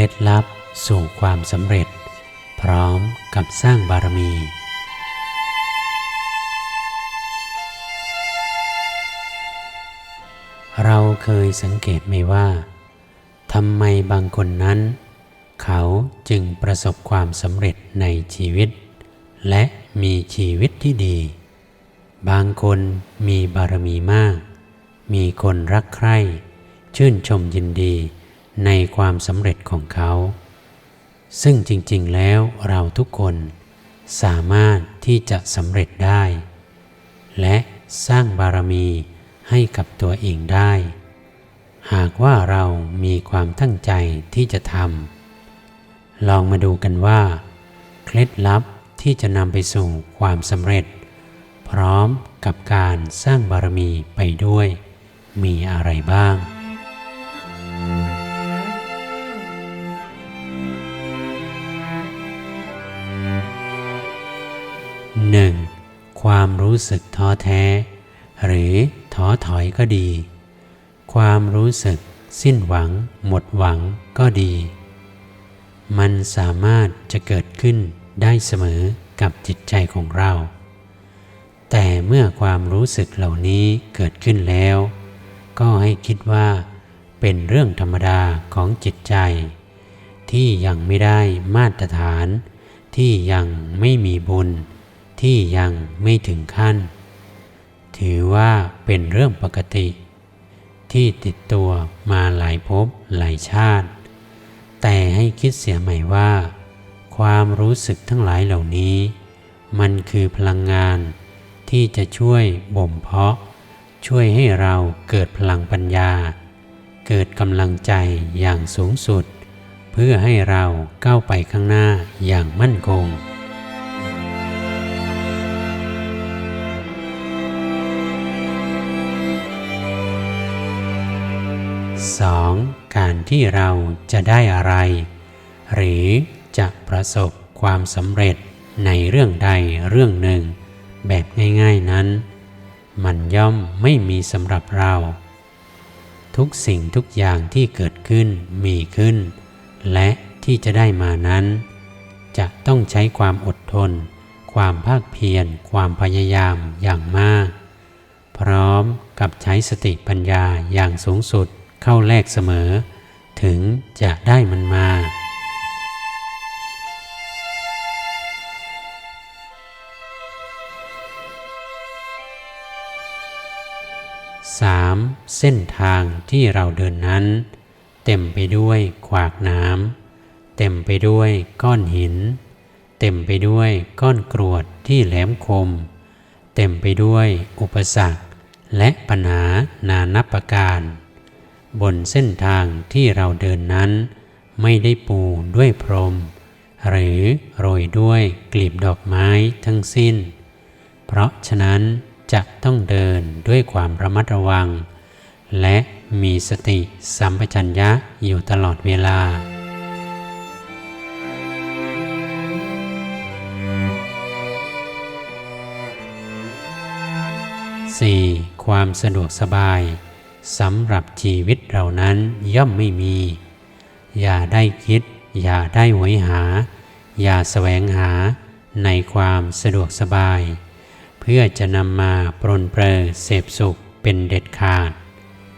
ล็ดลับสู่ความสำเร็จ พร้อมกับสร้างบารมี เราเคยสังเกตไหมว่าทำไมบางคนนั้น เขาจึงประสบความสำเร็จในชีวิต และมีชีวิตที่ดี บางคนมีบารมีมาก มีคนรักใคร่ ชื่นชมยินดี ในความสำเร็จของเขา ซึ่งจริงๆแล้วเราทุกคนสามารถที่จะสำเร็จได้ และสร้างบารมีให้กับตัวเองได้ หากว่าเรามีความตั้งใจที่จะทำลองมาดูกันว่า เคล็ดลับที่จะนำไปสู่ความสำเร็จ พร้อมกับการสร้างบารมีไปด้วย มีอะไรบ้าง ความรู้สึกท้อแท้ หรือท้อถอยก็ดี ความรู้สึกสิ้นหวัง หมดหวังก็ดี มันสามารถจะเกิดขึ้นได้เสมอกับจิตใจของเรา แต่เมื่อความรู้สึกเหล่านี้เกิดขึ้นแล้ว ก็ให้คิดว่า เป็นเรื่องธรรมดาของจิตใจ ที่ยังไม่ได้มาตรฐาน ที่ยังไม่มีบุญ ที่ยังไม่ถึงขั้น ถือว่าเป็นเรื่องปกติ ที่ติดตัวมาหลายภพหลายชาติ แต่ให้คิดเสียใหม่ว่า ความรู้สึกทั้งหลายเหล่านี้ มันคือพลังงานที่จะช่วยบ่มเพาะ ช่วยให้เราเกิดพลังปัญญา เกิดกำลังใจอย่างสูงสุด เพื่อให้เราก้าวไปข้างหน้าอย่างมั่นคง 2. การที่เราจะได้อะไร หรือจะประสบความสำเร็จในเรื่องใดเรื่องหนึ่ง แบบง่ายๆนั้น มันย่อมไม่มีสำหรับเรา ทุกสิ่งทุกอย่างที่เกิดขึ้นมีขึ้น และที่จะได้มานั้น จะต้องใช้ความอดทน ความภาคเพียร ความพยายามอย่างมาก พร้อมกับใช้สติปัญญาอย่างสูงสุด เข้าแลกเสมอ ถึงจะได้มันมา 3. เส้นทางที่เราเดินนั้น เต็มไปด้วยขวากน้ำเต็มไปด้วยก้อนหิน เต็มไปด้วยก้อนกรวดที่แหลมคม เต็มไปด้วยอุปสรรคและปัญหานานับประการ บนเส้นทางที่เราเดินนั้น ไม่ได้ปูด้วยพรม หรือโรยด้วยกลีบดอกไม้ทั้งสิ้น เพราะฉะนั้นจะต้องเดินด้วยความระมัดระวัง และมีสติสัมปชัญญะอยู่ตลอดเวลา 4. ความสะดวกสบาย สำหรับชีวิตเรานั้นย่อมไม่มี อย่าได้คิด อย่าได้หวยหา อย่าแสวงหาในความสะดวกสบาย เพื่อจะนำมาปรนเปรอเสพสุขเป็นเด็ดขาด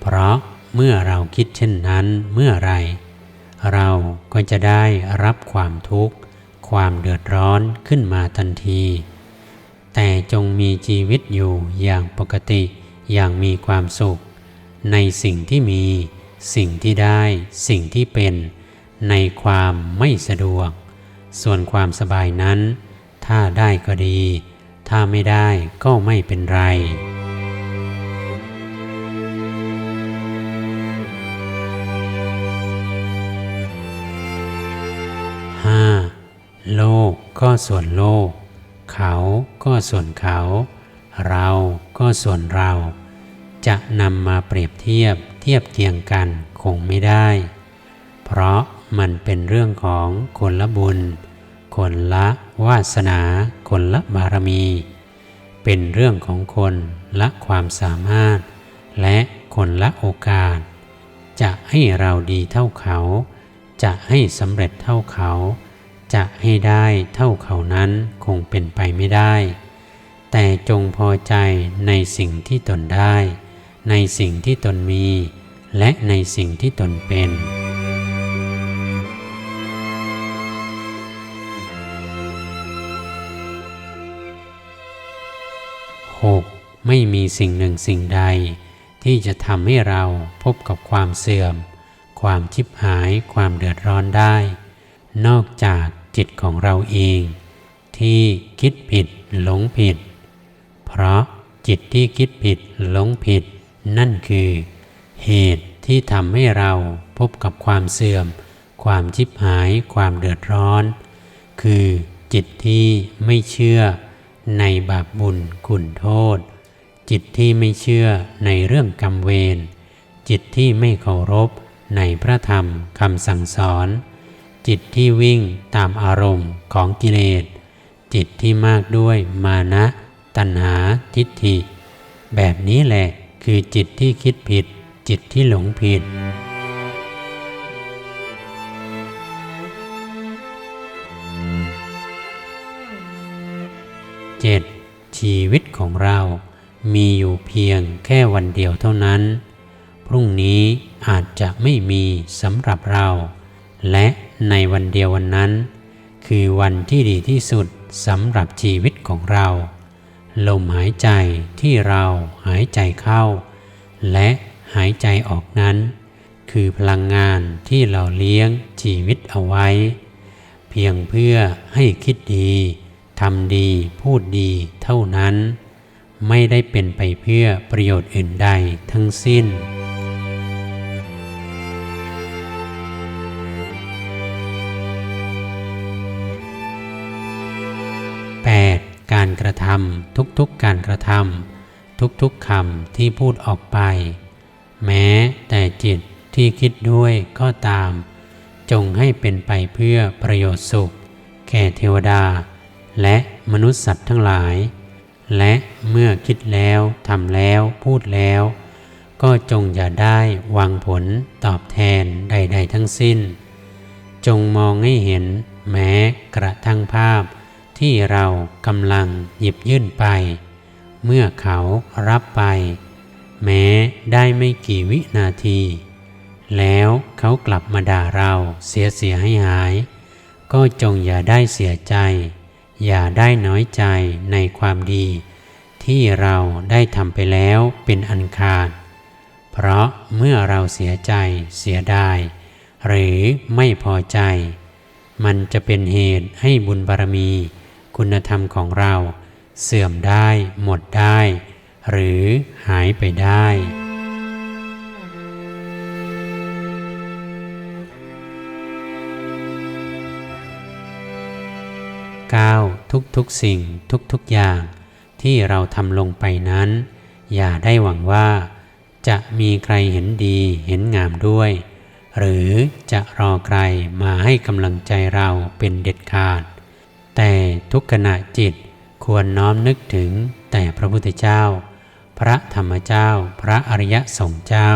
เพราะเมื่อเราคิดเช่นนั้นเมื่อไร เราก็จะได้รับความทุกข์ ความเดือดร้อนขึ้นมาทันที แต่จงมีชีวิตอยู่อย่างปกติอย่างมีความสุข ในสิ่งที่มี สิ่งที่ได้ สิ่งที่เป็น ในความไม่สะดวก ส่วนความสบายนั้น ถ้าได้ก็ดี ถ้าไม่ได้ก็ไม่เป็นไร 5. โลกก็ส่วนโลก เขาก็ส่วนเขา เราก็ส่วนเรา จะนำมาเปรียบเทียบเทียบเคียงกันคงไม่ได้ เพราะมันเป็นเรื่องของคนละบุญ คนละวาสนา คนละบารมี เป็นเรื่องของคนละความสามารถ และคนละโอกาส จะให้เราดีเท่าเขาจจะให้สำเร็จเท่าเขา จะให้ได้เท่าเขานั้นคงเป็นไปไม่ได้ แต่จงพอใจในสิ่งที่ตนได้ ในสิ่งที่ตนมี และในสิ่งที่ตนเป็น 6. ไม่มีสิ่งหนึ่งสิ่งใด ที่จะทำให้เราพบกับความเสื่อม ความชิบหายความเดือดร้อนได้ นอกจากจิตของเราเอง ที่คิดผิดหลงผิด เพราะจิตที่คิดผิดหลงผิด นั่นคือ เหตุที่ทำให้เราพบกับความเสื่อม ความชิบหาย ความเดือดร้อน คือจิตที่ไม่เชื่อในบาปบุญคุณโทษ จิตที่ไม่เชื่อในเรื่องกรรมเวรจิตที่ไม่เคารพในพระธรรมคำสั่งสอน จิตที่วิ่งตามอารมณ์ของกิเลสจิตที่มากด้วยมานะ ตัณหาทิฏฐิ แบบนี้แหละ คือจิตที่คิดผิด จิตที่หลงผิด 7. ชีวิตของเรามีอยู่เพียงแค่วันเดียวเท่านั้น พรุ่งนี้อาจจะไม่มีสำหรับเรา และในวันเดียววันนั้น คือวันที่ดีที่สุดสำหรับชีวิตของเรา ลมหายใจที่เราหายใจเข้า และหายใจออกนั้น คือพลังงานที่เราเลี้ยงชีวิตเอาไว้ เพียงเพื่อให้คิดดีทำดีพูดดีเท่านั้น ไม่ได้เป็นไปเพื่อประโยชน์อื่นใดทั้งสิ้น การกระทำทุกๆการกระทำทุกๆคำที่พูดออกไป แม้แต่จิตที่คิดด้วยก็ตาม จงให้เป็นไปเพื่อประโยชน์สุข แก่เทวดา และมนุษย์สัตว์ทั้งหลาย และเมื่อคิดแล้วทำแล้วพูดแล้ว ก็จงอย่าได้วางผลตอบแทนใด ๆ ทั้งสิ้น จงมองให้เห็นแม้กระทั่งภาพ ที่เรากำลังหยิบยื่นไป เมื่อเขารับไป แม้ได้ไม่กี่วินาที แล้วเขากลับมาด่าเราเสียเสียให้หาย ก็จงอย่าได้เสียใจ อย่าได้น้อยใจในความดี ที่เราได้ทำไปแล้วเป็นอันขาดเพราะเมื่อเราเสียใจเสียดาย หรือไม่พอใจ มันจะเป็นเหตุให้บุญบารมี คุณธรรมของเรา เสื่อมได้ หมดได้ หรือหายไปได้ 9. ทุกๆสิ่งทุกๆอย่างที่เราทำลงไปนั้น อย่าได้หวังว่า จะมีใครเห็นดีเห็นงามด้วย หรือจะรอใครมาให้กำลังใจเราเป็นเด็ดขาด แต่ทุกขณะจิตควรน้อมนึกถึงแต่พระพุทธเจ้า พระธรรมเจ้า พระอริยสงฆ์เจ้า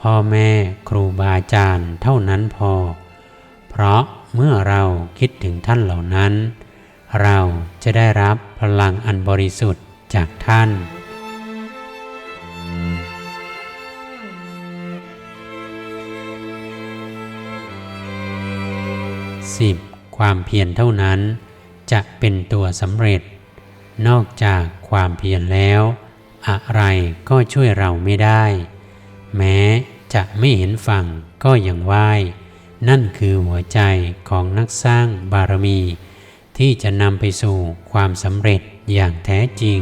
พ่อแม่ครูบาอาจารย์เท่านั้นพอ เพราะเมื่อเราคิดถึงท่านเหล่านั้น เราจะได้รับพลังอันบริสุทธิ์จากท่าน 10. ความเพียรเท่านั้น จะเป็นตัวสำเร็จ นอกจากความเพียรแล้ว อะไรก็ช่วยเราไม่ได้ แม้จะไม่เห็นฝั่งก็ยังไหวนั่นคือหัวใจของนักสร้างบารมี ที่จะนำไปสู่ความสำเร็จอย่างแท้จริง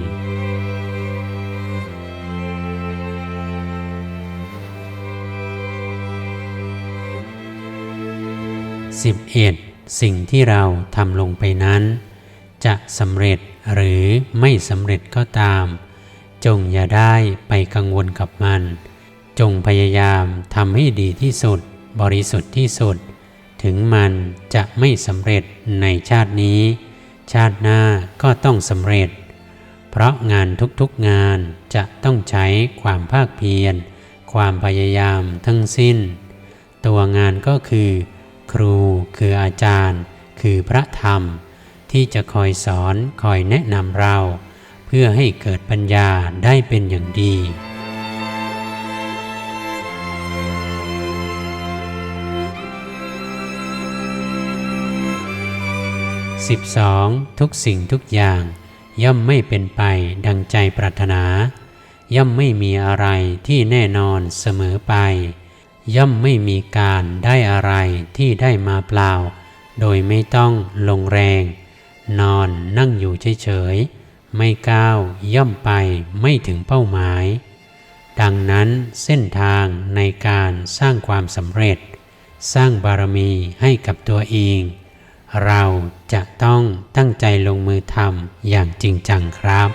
11. สิ่งที่เราทำลงไปนั้น จะสำเร็จหรือไม่สำเร็จก็ตาม จงอย่าได้ไปกังวลกับมัน จงพยายามทำให้ดีที่สุด บริสุทธิ์ที่สุด ถึงมันจะไม่สำเร็จในชาตินี้ ชาติหน้าก็ต้องสำเร็จ เพราะงานทุกๆงานจะต้องใช้ความภาคเพียร ความพยายามทั้งสิ้น ตัวงานก็คือ ครูคืออาจารย์ คือพระธรรม ที่จะคอยสอนคอยแนะนำเรา เพื่อให้เกิดปัญญาได้เป็นอย่างดี 12. ทุกสิ่งทุกอย่าง ย่อมไม่เป็นไปดังใจปรารถนา ย่อมไม่มีอะไรที่แน่นอนเสมอไป ย่อมไม่มีการได้อะไรที่ได้มาเปล่า โดยไม่ต้องลงแรง นอนนั่งอยู่เฉยๆ ไม่ก้าวย่อมไปไม่ถึงเป้าหมาย ดังนั้นเส้นทางในการสร้างความสำเร็จ สร้างบารมีให้กับตัวเอง เราจะต้องตั้งใจลงมือทำอย่างจริงจังครับ